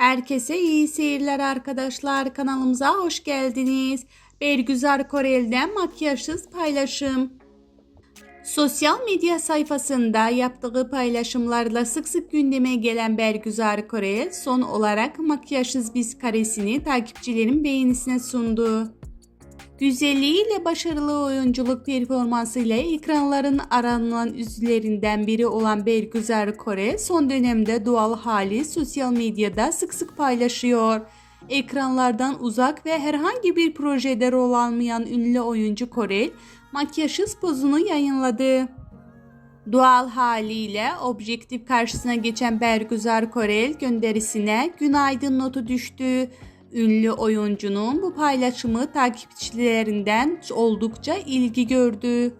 Herkese iyi seyirler arkadaşlar. Kanalımıza hoş geldiniz. Bergüzar Korel'den makyajsız paylaşım. Sosyal medya sayfasında yaptığı paylaşımlarla sık sık gündeme gelen Bergüzar Korel son olarak makyajsız biz karesini takipçilerin beğenisine sundu. Güzelliğiyle başarılı oyunculuk performansıyla ekranların aranılan yüzlerinden biri olan Bergüzar Kore son dönemde doğal hali sosyal medyada sık sık paylaşıyor. Ekranlardan uzak ve herhangi bir projede rol almayan ünlü oyuncu Korel makyajsız pozunu yayınladı. Doğal haliyle objektif karşısına geçen Bergüzar Korel gönderisine günaydın notu düştü. Ünlü oyuncunun bu paylaşımı takipçilerinden oldukça ilgi gördü.